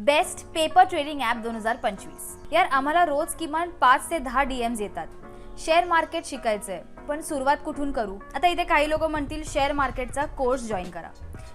Best paper trading app दोन हजार पंचवीस. यार आम्हाला रोज किमान पाच ते दहा डीएम्स येतात. शेअर मार्केट शिकायचंय पण सुरुवात कुठून करू? आता इथे काही लोक म्हणतील शेअर मार्केटचा कोर्स जॉईन करा.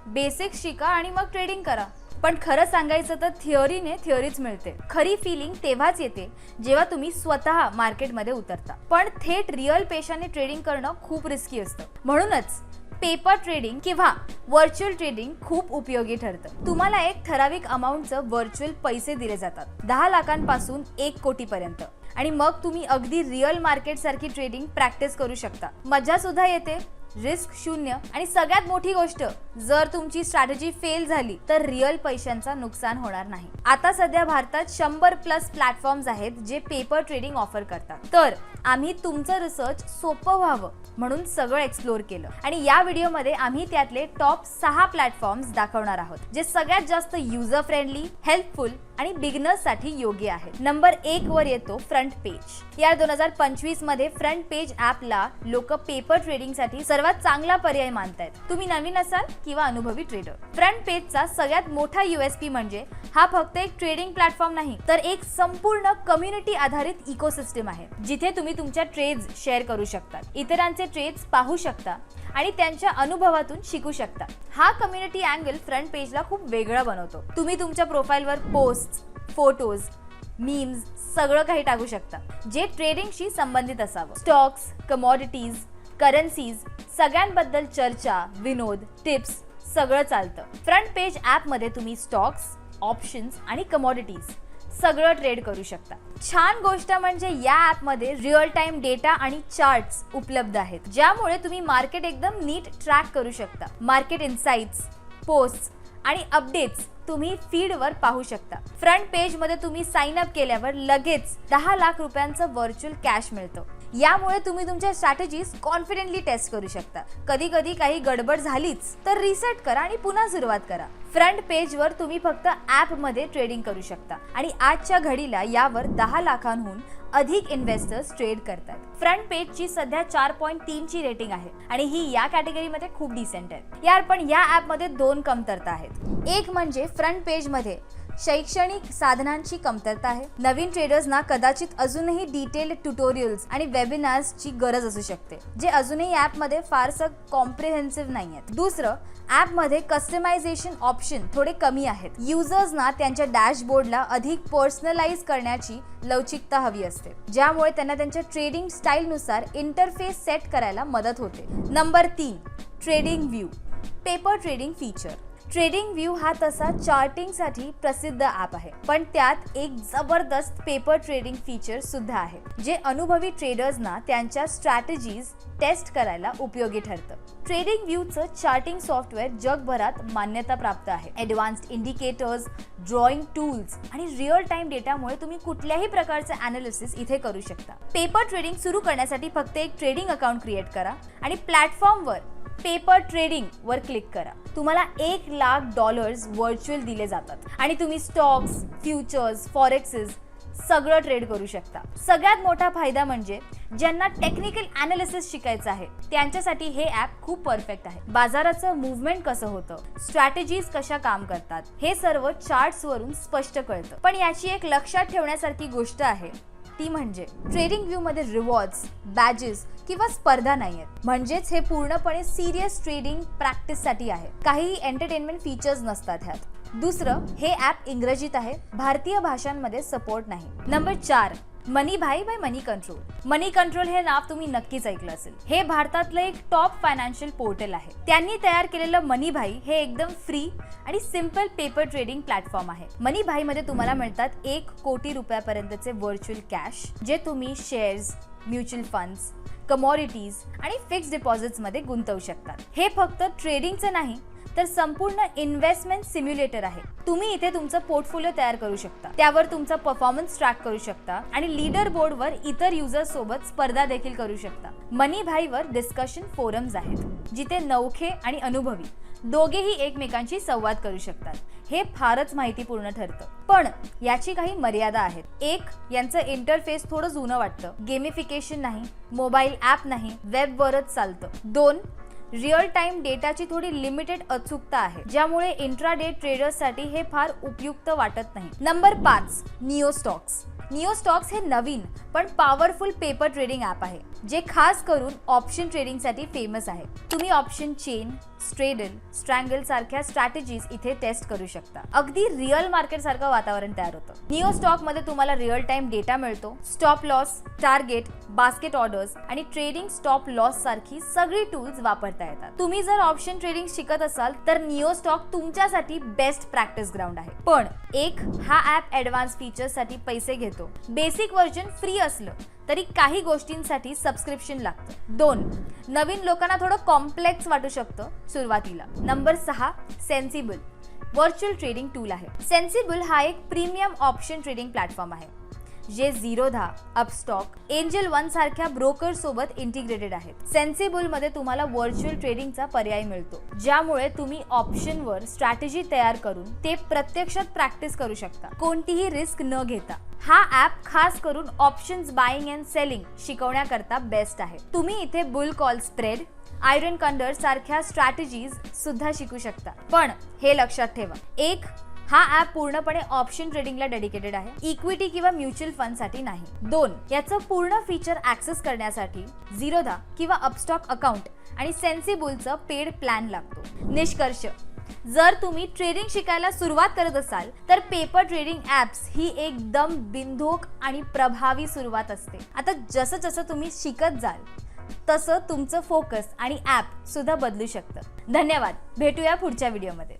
बेसिक्स शिका आणि मग ट्रेडिंग करा. पण खरं सांगायचं तर थिअरीने थिअरीच मिळते. खरी फिलिंग तेव्हाच येते जेव्हा तुम्ही स्वतः मार्केटमध्ये उतरता. पण थेट रिअल पेशाने ट्रेडिंग करणं खूप रिस्की असतं. म्हणूनच पेपर ट्रेडिंग किंवा व्हर्च्युअल ट्रेडिंग खूप उपयोगी ठरतं. तुम्हाला एक ठराविक अमाऊंटचं व्हर्च्युअल पैसे दिले जातात. दहा लाखांपासून एक कोटीपर्यंत. आणि मग तुम्ही अगदी रिअल मार्केट सारखी ट्रेडिंग प्रॅक्टिस करू शकता. मजा सुद्धा येते. रिस्क शून्य आणि सगळ्यात मोठी गोष्ट जर तुमची स्ट्रॅटेजी फेल झाली तर रिअल पैशांचा नुकसान होणार नाही. आता सध्या भारतात शंभर प्लस प्लॅटफॉर्म्स आहेत जे पेपर ट्रेडिंग ऑफर करतात. तर आम्ही तुमचं रिसर्च सोपं व्हावं म्हणून सगळं एक्सप्लोर केलं. आणि या व्हिडिओमध्ये आम्ही त्यातले टॉप सहा प्लॅटफॉर्म्स दाखवणार आहोत जे सगळ्यात जास्त युजर फ्रेंडली हेल्पफुल आणि बिगनर्ससाठी योग्य आहेत. नंबर एक वर येतो फ्रंट पेज या दोन हजार पंचवीसमध्ये फ्रंट पेज ऍपला लोक पेपर ट्रेडिंगसाठी सर्वात चांगला पर्याय मानतायत. तुम्ही नवीन असाल किंवा अनुभवी ट्रेडर फ्रंट पेजचा सगळ्यात मोठा युएसपी म्हणजे हा फक्त एक ट्रेडिंग प्लॅटफॉर्म नाही तर एक संपूर्ण कम्युनिटी आधारित इकोसिस्टम आहे जिथे तुम्ही तुमच्या ट्रेड्स शेअर करू शकता इतरांचे ट्रेड्स पाहू शकता आणि त्यांच्या अनुभवातून शिकू शकता. हा कम्युनिटी अँगल फ्रंट पेजला खूप वेगळा बनवतो. तुम्ही तुमच्या प्रोफाईलवर पोस्ट फोटोज मीम्स सगळं काही टाकू शकता जे ट्रेडिंगशी संबंधित असावं. स्टॉक्स कमॉडिटीज करन्सीज सगळ्यांबद्दल चर्चा विनोद टिप्स सगळं चालतं. फ्रंट पेज ॲपमध्ये तुम्ही स्टॉक्स ऑप्शन्स आणि कमोडिटीज सगळं ट्रेड करू शकता. छान गोष्ट म्हणजे या ॲपमध्ये रिअल टाइम डेटा आणि चार्ट्स उपलब्ध आहेत. ज्यामुळे तुम्ही मार्केट एकदम नीट ट्रॅक करू शकता. मार्केट इन्साइट्स पोस्ट आणि अपडेट्स तुम्ही फीडवर पाहू शकता. फ्रंट पेजमध्ये तुम्ही साइन अप केल्यावर लगेच दहा लाख रुपयांचं व्हर्च्युअल कॅश मिळतं. यामुळे तुम्ही तुमच्या स्ट्रॅटेजीज कॉन्फिडेंटली टेस्ट करू शकता. कधी कधी काही गडबड झालीच तर रिसेट करा आणि पुन्हा सुरुवात करा. फ्रंट पेजवर तुम्ही फक्त ॲपमध्ये ट्रेडिंग करू शकता आणि आजच्या घडीला यावर दहा लाखांहून अधिक इन्व्हेस्टर्स ट्रेड करतात. फ्रंट पेजची सध्या चार पॉईंट तीनची रेटिंग आहे आणि ही या कॅटेगरीमध्ये खूप डिसेंट आहे. यार पण या ॲपमध्ये दोन कमतरता आहेत. एक म्हणजे फ्रंट पेजमध्ये शैक्षणिक साधनांची कमतरता आहे. नवीन ट्रेडर्सना कदाचित अजूनही डिटेल्ड ट्युटोरियल्स आणि वेबिनार्सची गरज असू शकते जे अजूनही ॲपमध्ये फारसं कॉम्प्रिहेन्सिव्ह नाही आहेत दुसरं ॲपमध्ये कस्टमायझेशन ऑप्शन थोडे कमी आहेत. युजर्सना त्यांच्या डॅशबोर्डला अधिक पर्सनलाइज करण्याची लवचिकता हवी असते ज्यामुळे त्यांना त्यांच्या ट्रेडिंग स्टाईलनुसार इंटरफेस सेट करायला मदत होते. नंबर तीन trading view paper trading feature trading view हा तसा चार्टिंगसाठी प्रसिद्ध ॲप आहे. पण त्यात एक जबरदस्त पेपर ट्रेडिंग फीचर सुद्धा आहे जे अनुभवी ट्रेडर्सना त्यांच्या स्ट्रॅटेजीज टेस्ट करायला उपयोगी ठरतं. ट्रेडिंग व्ह्यूचं चार्टिंग सॉफ्टवेअर जगभरात मान्यता प्राप्त आहे. ॲडव्हान्स्ड इंडिकेटर्स ड्रॉइंग टूल्स आणि रिअल टाइम डेटामुळे तुम्ही कुठल्याही प्रकारचं अनालिसिस इथे करू शकता. पेपर ट्रेडिंग सुरू करण्यासाठी फक्त एक ट्रेडिंग अकाउंट क्रिएट करा आणि प्लॅटफॉर्मवर पेपर ट्रेडिंग वर क्लिक करा. तुम्हाला एक लाख डॉलर्स व्हर्च्युअल दिले जातात. आणि तुम्ही स्टॉक्स फ्युचर्स फॉरेक्सेस सगळं ट्रेड करू शकता. सगळ्यात मोठा फायदा म्हणजे ज्यांना टेक्निकल अनालिसिस शिकायचं आहे त्यांच्यासाठी हे ॲप खूप परफेक्ट आहे. बाजाराचं मुवमेंट कसं होतं? स्ट्रॅटेजीज कशा काम करतात? हे सर्व चार्ट्स वरून स्पष्ट कळतं. पण याची एक लक्षात ठेवण्यासारखी गोष्ट आहे ती म्हणजे ट्रेडिंग व्ह्यू मध्ये रिवॉर्ड्स बॅजेस किंवा स्पर्धा नाही आहेत म्हणजेच हे पूर्णपणे सिरियस ट्रेडिंग प्रॅक्टिससाठी आहे. काहीही एंटरटेनमेंट फीचर्स नसतात ह्यात. दुसरं हे ॲप इंग्रजीत आहे. भारतीय भाषांमध्ये सपोर्ट नाही. नंबर चार मनी भाई by money control. Money control हे नाव तुम्ही नक्कीच ऐकलं असेल. हे भारतातलं एक टॉप फायनान्शियल पोर्टल आहे. त्यांनी तयार केलेलं मनी भाई हे एकदम फ्री आणि सिंपल पेपर ट्रेडिंग प्लॅटफॉर्म आहे. मनी भाई मध्ये तुम्हाला मिळतात एक कोटी रुपयापर्यंतचे व्हर्च्युअल कॅश जे तुम्ही शेअर्स म्युच्युअल फंड्स कमॉडिटीज आणि फिक्स डिपॉझिट्समध्ये गुंतवू शकतात. हे फक्त ट्रेडिंगचं नाही तर संपूर्ण इन्व्हेस्टमेंट सिम्युलेटर आहे. तुम्ही इथे तुमचं पोर्टफोलिओ तयार करू शकता. त्यावर तुमचा परफॉर्मन्स ट्रॅक करू शकता आणि लीडर बोर्डवर इतर युजर्स सोबत स्पर्धा देखील करू शकता. मनी भाईवर डिस्कशन फोरम्स आहेत जिथे नौखे आणि अनुभवी दोघेही एकमेकांशी संवाद करू शकतात. हे फारच माहितीपूर्ण ठरतं. पण याची काही मर्यादा आहेत. एक यांचं इंटरफेस थोडं जुनं वाटतं. गेमिफिकेशन नाही मोबाईल ॲप नाही वेबवरच चालतं. दोन रिअल टाइम डेटाची थोडी लिमिटेड अचूकता आहे. ज्यामुळे इंट्राडे ट्रेडर्ससाठी हे फार उपयुक्त वाटत नाही. नंबर पाच नियो स्टॉक्स नियो स्टॉक्स हे नवीन पण पॉवरफुल पेपर ट्रेडिंग ॲप आहे. जे खास करून ऑप्शन ट्रेडिंगसाठी फेमस आहे. तुम्ही ऑप्शन चेन स्ट्रेडन स्ट्रँगल सारख्या स्ट्रॅटेजीज इथे टेस्ट करू शकता. अगदी रिअल मार्केट सारखं वातावरण तयार होतं. निओ स्टॉकमध्ये तुम्हाला रिअल टाइम डेटा मिळतो stop loss target basket orders आणि ट्रेडिंग स्टॉप लॉस सारखी सगळी टूल्स वापरता येतात. तुम्ही जर ऑप्शन ट्रेडिंग शिकत असाल तर निओ स्टॉक तुमच्यासाठी बेस्ट प्रॅक्टिस ग्राउंड आहे. पण एक हा ऍप ऍडव्हान्स फीचर्ससाठी पैसे घेतो. बेसिक व्हर्जन फ्री असलं तरी काही गोष्टींसाठी सबस्क्रिप्शन लागतं. दोन नवीन लोकांना थोडं कॉम्प्लेक्स वाटू शकतं सुरुवातीला. नंबर सहा सेन्सिबल व्हर्च्युअल ट्रेडिंग टूल आहे. सेन्सिबल हा एक प्रीमियम ऑप्शन ट्रेडिंग प्लॅटफॉर्म आहे. जे झिरोधा अपस्टॉक एंजल वन सारख्या ब्रोकर सोबत इंटिग्रेटेड आहेत. सेन्सिबलमध्ये तुम्हाला व्हर्च्युअल ट्रेडिंगचा पर्याय मिळतो. ज्यामुळे तुम्ही ऑप्शनवर स्ट्रॅटेजी तयार करून ते प्रत्यक्षात प्रॅक्टिस करू शकता. कोणतीही रिस्क न घेता. हा ऍप खास करून ऑप्शन्स बाईंग अँड सेलिंग शिकवण्याकरता बेस्ट आहे. तुम्ही इथे bull call spread iron condor सारख्या स्ट्रॅटेजीज सुद्धा शिकू शकता. पण हे लक्षात ठेवा. एक हा ऍप पूर्णपणे ऑप्शन ट्रेडिंगला डेडिकेटेड आहे. इक्विटी किंवा म्युच्युअल फंडसाठी नाही. दोन याचं पूर्ण फीचर ऍक्सेस करण्यासाठी झिरोधा किंवा अपस्टॉक अकाउंट आणि सेन्सिबुलचं पेड प्लॅन लागतो. निष्कर्ष जर तुम्ही ट्रेडिंग शिकायला सुरुवात करत असाल तर पेपर ट्रेडिंग ॲप्स ही एकदम बिनधोक आणि प्रभावी सुरुवात असते. आता जसं जसं तुम्ही शिकत जाल तसं तुमचं फोकस आणि ॲप सुद्धा बदलू शकतं. धन्यवाद. भेटूया पुढच्या व्हिडिओमध्ये